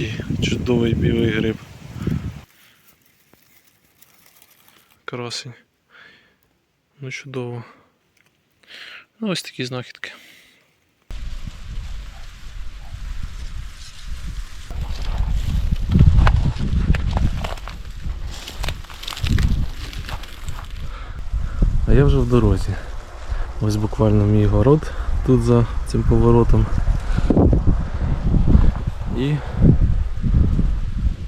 який чудовий білий гриб. Красень. Ну чудово. Ну ось такі знахідки. А я вже в дорозі. Ось буквально мій город тут за цим поворотом. І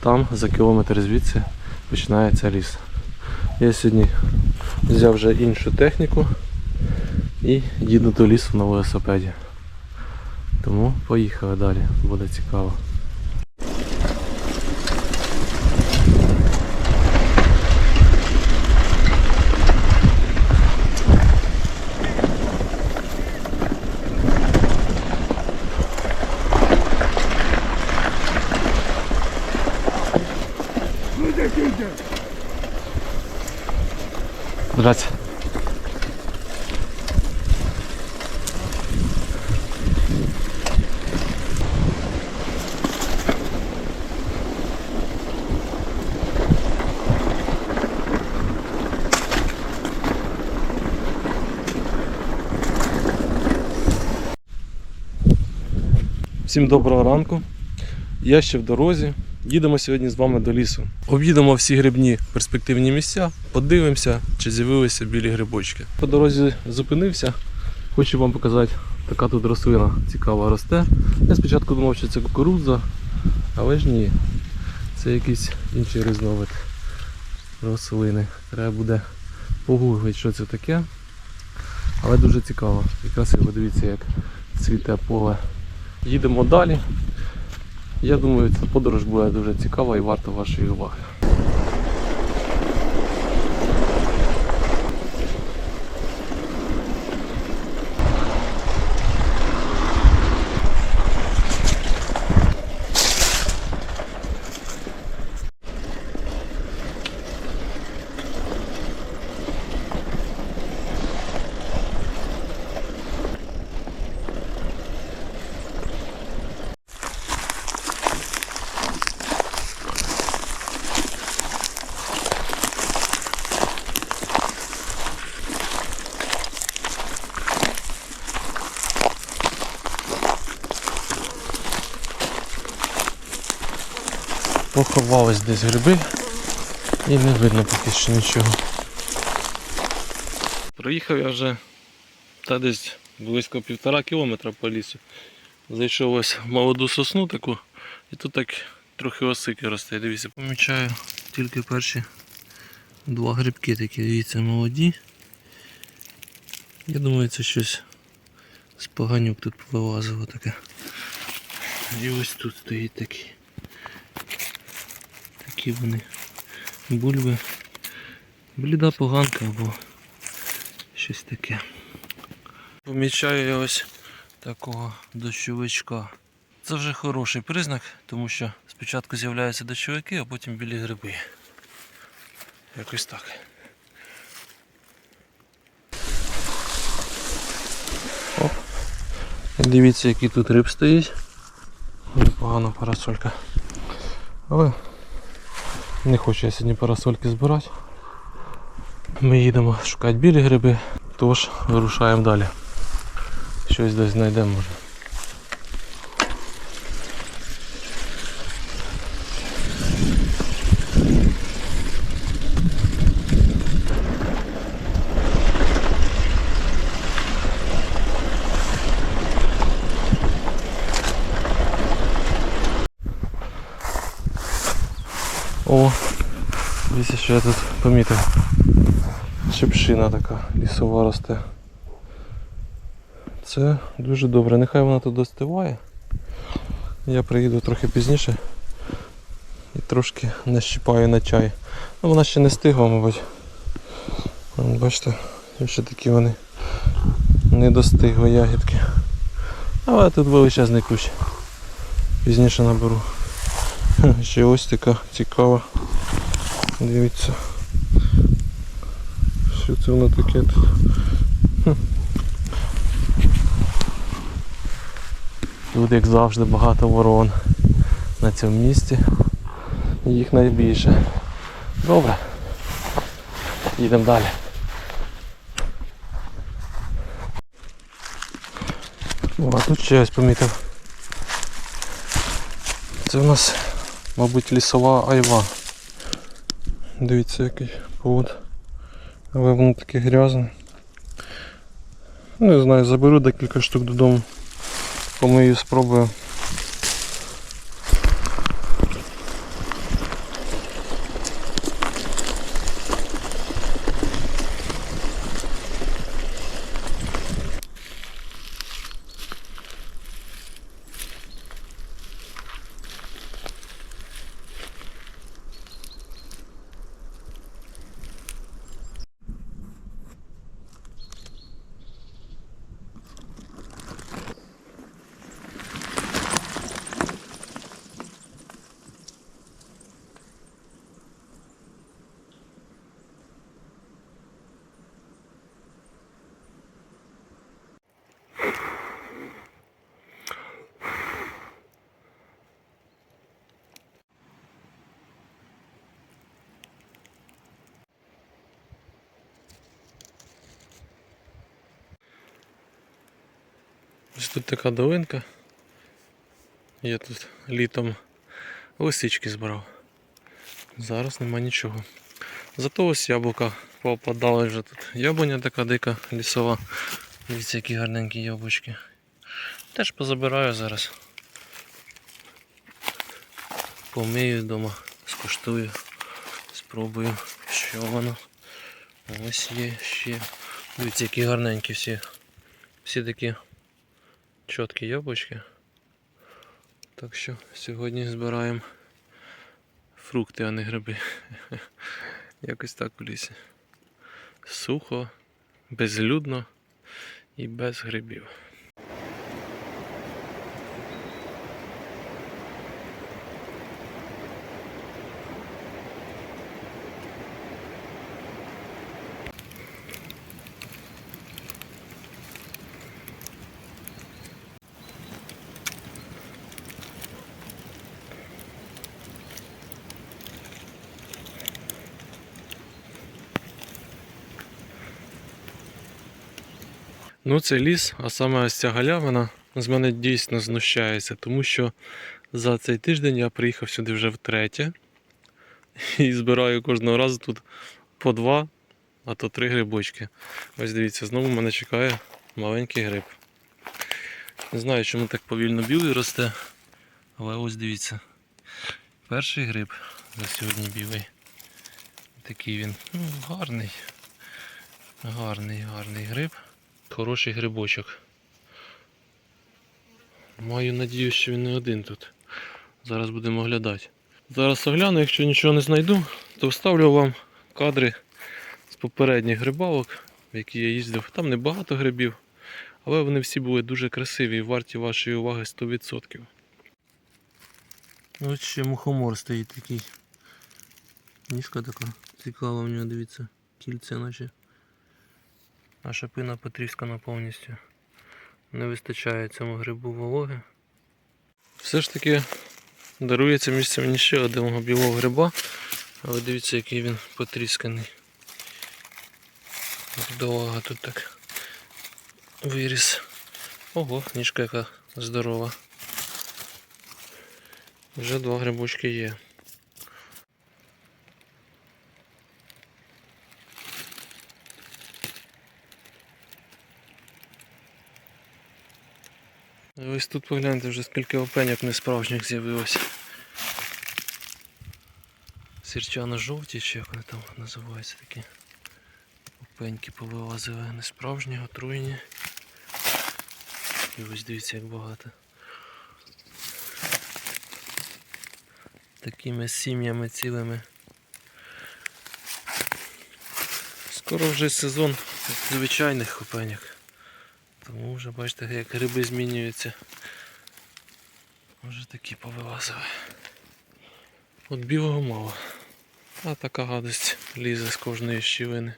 там за кілометр звідси починається ліс. Я сьогодні взяв вже іншу техніку і їду до лісу на велосипеді. Тому поїхали далі, буде цікаво. Здрасте. Всім доброго ранку. Я ще в дорозі. Їдемо сьогодні з вами до лісу. Об'їдемо всі грибні перспективні місця, подивимося, чи з'явилися білі грибочки. По дорозі зупинився. Хочу вам показати, така тут рослина цікава росте. Я спочатку думав, що це кукурудза, але ж ні. Це якийсь інший різновид рослини. Треба буде погуглити, що це таке. Але дуже цікаво. І красиво, дивіться, як цвіте поле. Їдемо далі. Я думаю, ця подорож буде дуже цікава і варта вашої уваги. Поховались десь гриби і не видно поки що нічого. Проїхав я вже та десь близько півтора кілометра по лісу. Зайшов ось молоду сосну таку і тут так трохи осики росте. Дивіться, помічаю тільки перші два грибки такі, дивіться, молоді. Я думаю, це щось з поганюк тут повилазило таке. І ось тут стоїть такий. Такі вони бульби. Бліда поганка або щось таке. Помічаю я ось такого дощовичка. Це вже хороший признак, тому що спочатку з'являються дощовики, а потім білі гриби. Якось так. Оп. Дивіться, який тут риб стоїть. Непогана парасолька. Але не хочу я сьогодні парасольки збирати. Ми їдемо шукати білі гриби, тож вирушаємо далі. Щось десь знайдемо може. О, дивіться, що я тут помітив. Шипшина така лісова росте. Це дуже добре. Нехай вона тут достигає. Я приїду трохи пізніше і трошки нащипаю на чай. Ну вона ще не стигла, мабуть. Бачите, ще такі вони не достигли ягідки. Але тут величезний кущ. Пізніше наберу. Ще ось така цікава. Дивіться. Що це воно таке тут? Тут як завжди багато ворон. на цьому місці. Їх найбільше. Добре. Їдемо далі. О, а тут ще ось помітив. Це у нас, мабуть, лісова айва. Дивіться, який повод. Але воно таке грязне. Не знаю, заберу декілька штук додому. Помию, спробую. Ось тут така долинка. Я тут літом лисички збирав. Зараз нема нічого. Зато ось яблука попадали вже тут. Яблуня така дика лісова. Дивіться, які гарненькі яблучки. Теж позабираю зараз. Помию вдома, скуштую, спробую, що воно. Ось є ще. Дивіться, які гарненькі всі. Всі такі чіткі яблучки. Так що сьогодні збираємо фрукти, а не гриби. Якось так у лісі. Сухо, безлюдно і без грибів. Ну, це ліс, а саме ось ця галявина з мене дійсно знущається, тому що за цей тиждень я приїхав сюди вже втретє і збираю кожного разу тут по два, а то три грибочки. Ось дивіться, знову мене чекає маленький гриб. Не знаю, чому так повільно білий росте, але ось дивіться. Перший гриб за сьогодні білий. Такий він ну, гарний. Гарний, гарний гриб. Хороший грибочок. Маю надію, що він не один тут. Зараз будемо оглядати. Зараз огляну, якщо нічого не знайду, то вставлю вам кадри з попередніх грибалок, в які я їздив. Там небагато грибів, але вони всі були дуже красиві і варті вашої уваги 100%. Ось ще мухомор стоїть такий. Ніжка така цікава в нього, дивіться, кільце наче. А шипина потріскана повністю. Не вистачає цьому грибу вологи. Все ж таки дарується місце мені ще одного білого гриба. Але дивіться, який він потрісканий. Довго тут так виріс. Ого, ніжка яка здорова. Вже два грибочки є. Ось тут погляньте вже скільки опеньок несправжніх з'явилося. Сірчано-жовті, чи як вони там називаються такі. Опеньки повилазили несправжні, отруєні. І ось дивіться як багато. Такими сім'ями цілими. Скоро вже сезон звичайних опеньок. Тому вже бачите, як гриби змінюються. Вже такі повилазили. От білого мало. А така гадость лізе з кожної щілини.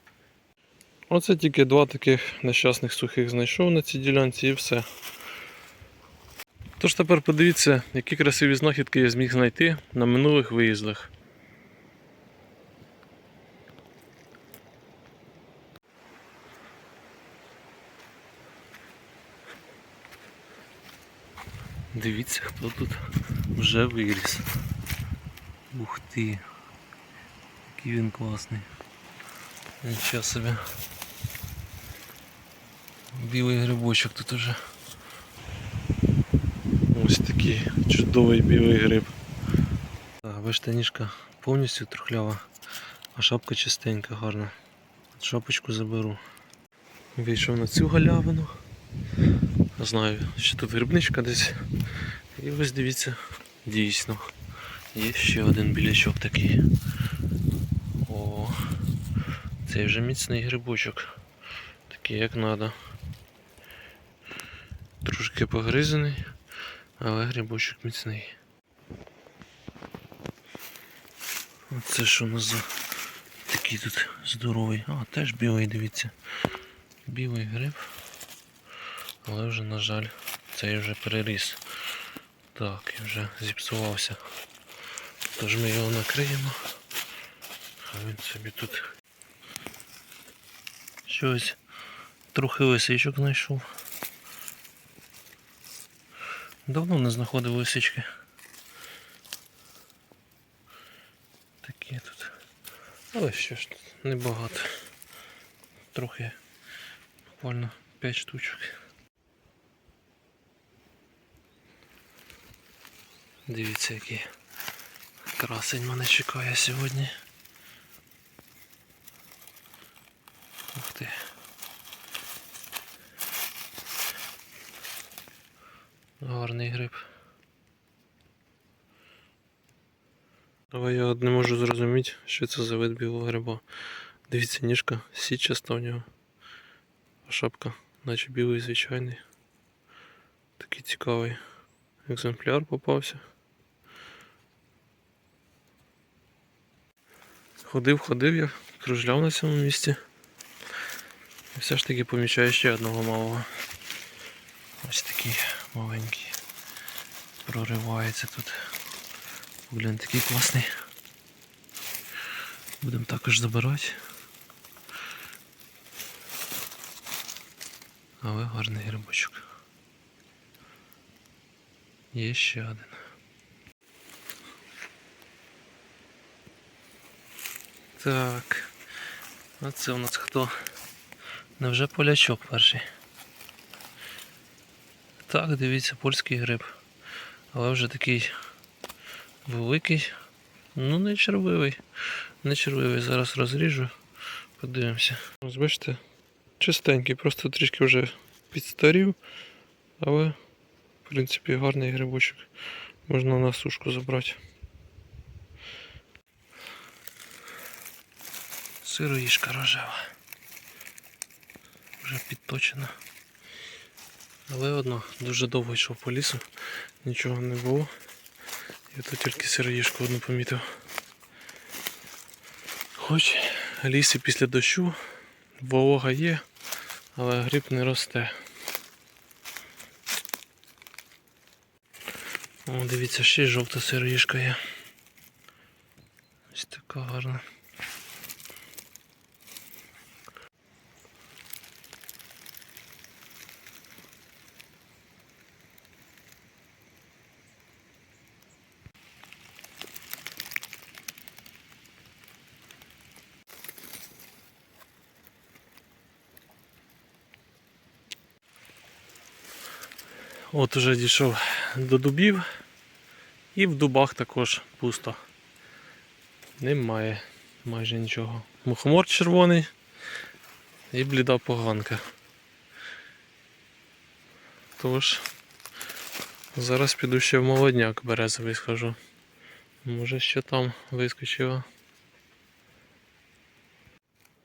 Оце тільки два таких нещасних сухих знайшов на цій ділянці і все. Тож тепер подивіться, які красиві знахідки я зміг знайти на минулих виїздах. Дивіться, хто тут вже виріс. Ух ти. Який він класний. Нічого собі. Білий грибочок тут уже. Ось такий чудовий білий гриб. Бачите, ніжка повністю трухлява, а шапка чистенька, гарна. Шапочку заберу. Вийшов на цю галявину. Знаю, що тут грибничка десь. І ось дивіться, дійсно. Є ще один білячок такий. О, цей вже міцний грибочок. Такий як треба. Трошки погризаний, але грибочок міцний. Оце що у нас за такий тут здоровий. А, теж білий, дивіться. Білий гриб. Але вже, на жаль, цей вже переріс. Так, і вже зіпсувався. Тож ми його накриємо. А він собі тут щось трохи лисичок знайшов. Давно не знаходив лисички. Такі тут. Але що ж тут небагато. Трохи буквально 5 штучок. Дивіться, який красень мене чекає сьогодні. Ух ти. Гарний гриб. Але я не можу зрозуміти, що це за вид білого гриба. Дивіться, ніжка сітчаста у нього. А шапка, наче білий звичайний. Такий цікавий екземпляр попався. Ходив, ходив я, кружляв на цьому місці. І все ж таки помічаю ще одного малого. Ось такий маленький. Проривається тут. Блін, такий класний. Будемо також забирати. Але гарний грибочок. Є ще один. Так. А це у нас хто? Невже полячок перший? Так, дивіться, польський гриб. Але вже такий великий. Ну не червивий. Не червивий. Зараз розріжу. Подивимося. Ось бачите, чистенький, просто трішки вже підстарів, але в принципі гарний грибочок. Можна на сушку забрати. Сироїшка рожева. Вже підточена. Але одно, дуже довго йшов по лісу, нічого не було. Я тут тільки сироїшку одну помітив. Хоч ліс і після дощу, волога є, але гриб не росте. О, дивіться, ще жовта сироїшка є. Ось така гарна. От уже дійшов до дубів і в дубах також пусто. Немає майже нічого. Мухомор червоний і бліда поганка. Тож зараз піду ще в молодняк березовий схожу. Може що там вискочило.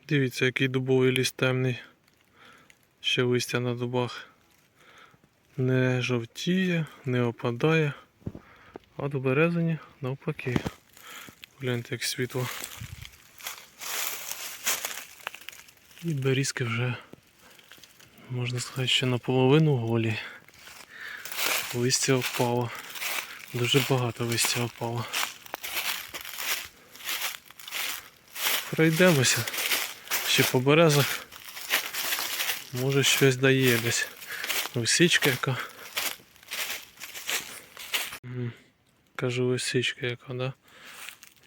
Дивіться, який дубовий ліс темний. Ще листя на дубах не жовтіє, не опадає, а до березині навпаки. Гляньте, як світло. І берізки вже, можна сказати, ще наполовину голі. Листя впало. Дуже багато листя впало. Пройдемося. Ще по березах. Може щось дає десь. Лисичка яка. Кажу лисичка яка, да?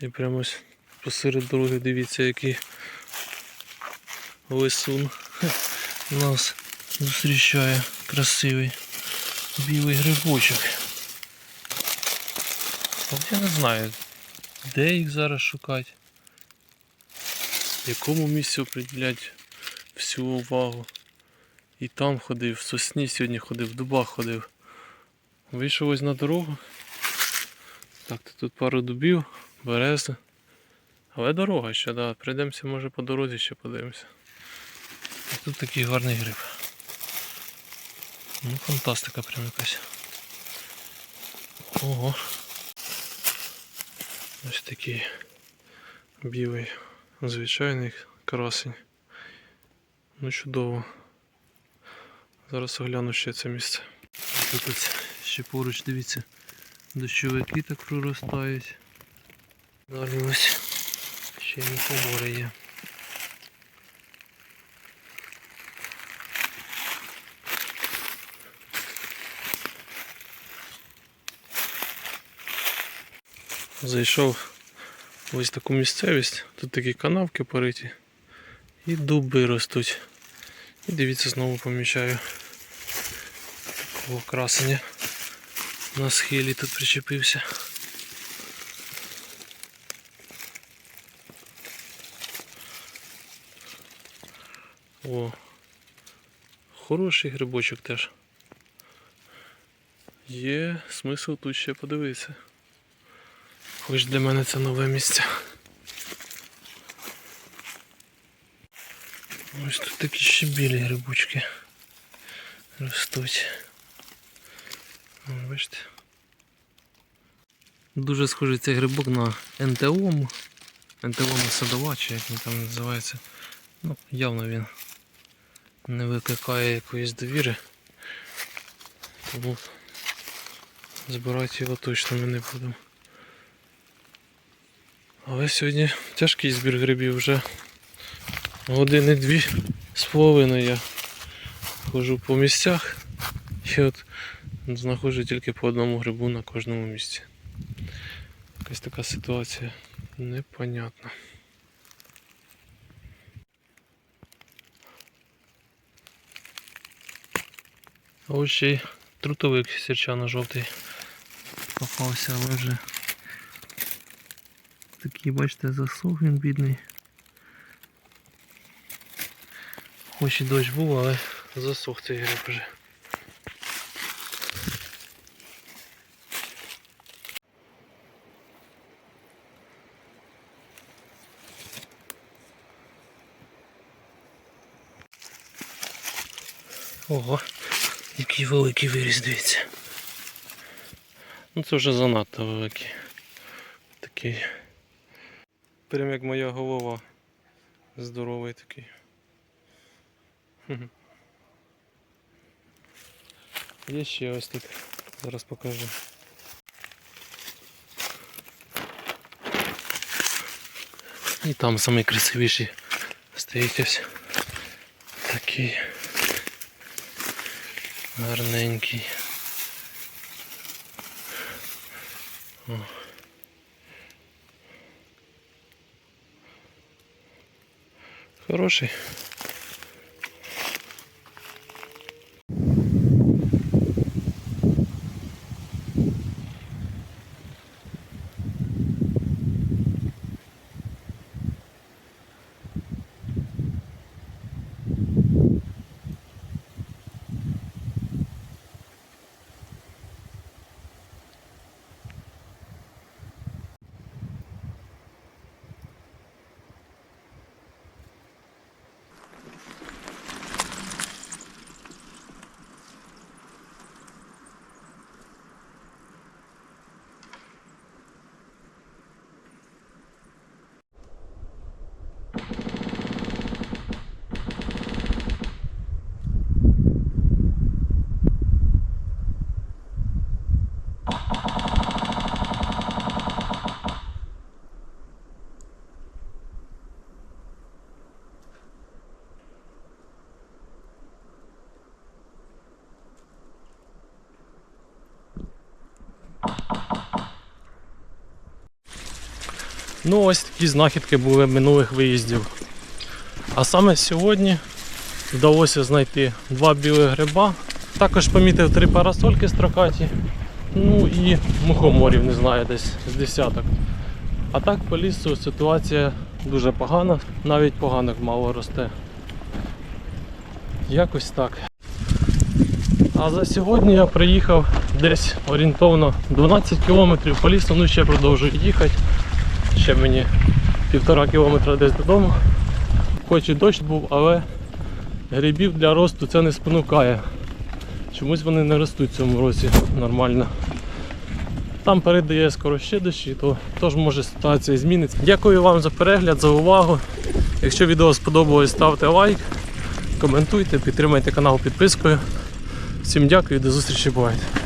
І прямо ось посеред дороги дивіться, який лисун нас зустрічає красивий білий грибочок. От я не знаю, де їх зараз шукати, якому місці приділяти всю увагу. І там ходив, в сосні сьогодні ходив, в дубах ходив. Вийшов ось на дорогу. Так, тут пару дубів, берези. Але дорога ще, да. Прийдемося, може по дорозі ще подивимося. А тут такий гарний гриб. Ну, фантастика прям якась. Ого. Ось такий білий, звичайний красень. Ну чудово. Зараз огляну ще це місце. Тут ось ще поруч, дивіться, дощовики так проростають. Далі ось ще й мухомори є. Зайшов в ось таку місцевість, тут такі канавки пориті і дуби ростуть. І дивіться, знову помічаю такого красення на схилі тут причепився. О, хороший грибочок теж. Є смисл тут ще подивитися. Хоч для мене це нове місце. Ось тут такі ще білі грибочки ростуть. Бачите? Дуже схожий цей грибок на ентеому. Ентеома садова, чи як він там називається. Ну, явно він не викликає якоїсь довіри. Тому збирати його точно ми не будемо. Але сьогодні тяжкий збір грибів вже години дві з половиною я ходжу по місцях і от знаходжу тільки по одному грибу на кожному місці. Якась така ситуація непонятна. Ось ще й трутовик сірчано-жовтий попався, але вже такий, бачите, засох він бідний. Хоч і дощ був, але засох цей гриб вже. Ого, який великий виріс, дивіться. Ну це вже занадто великий. Такий. Прям як моя голова. Здоровий такий. Є ще ось тут. Зараз покажу. І там самий красивіший стоїть ось такий гарненький. О. Хороший. Ну, ось такі знахідки були минулих виїздів. А саме сьогодні вдалося знайти два білих гриба. Також помітив три парасольки строкаті. Ну і мухоморів, не знаю, десь з десяток. А так по лісу ситуація дуже погана, навіть поганок мало росте. Якось так. А за сьогодні я приїхав десь орієнтовно 12 кілометрів по лісу, ну ще продовжую їхати. Ще мені півтора кілометра десь додому. Хоч і дощ був, але грибів для росту це не спонукає. Чомусь вони не ростуть в цьому році нормально. Там передає скоро ще дощі, то теж може ситуація зміниться. Дякую вам за перегляд, за увагу. Якщо відео сподобалось, ставте лайк, коментуйте, підтримайте канал підпискою. Всім дякую і до зустрічі бувайте.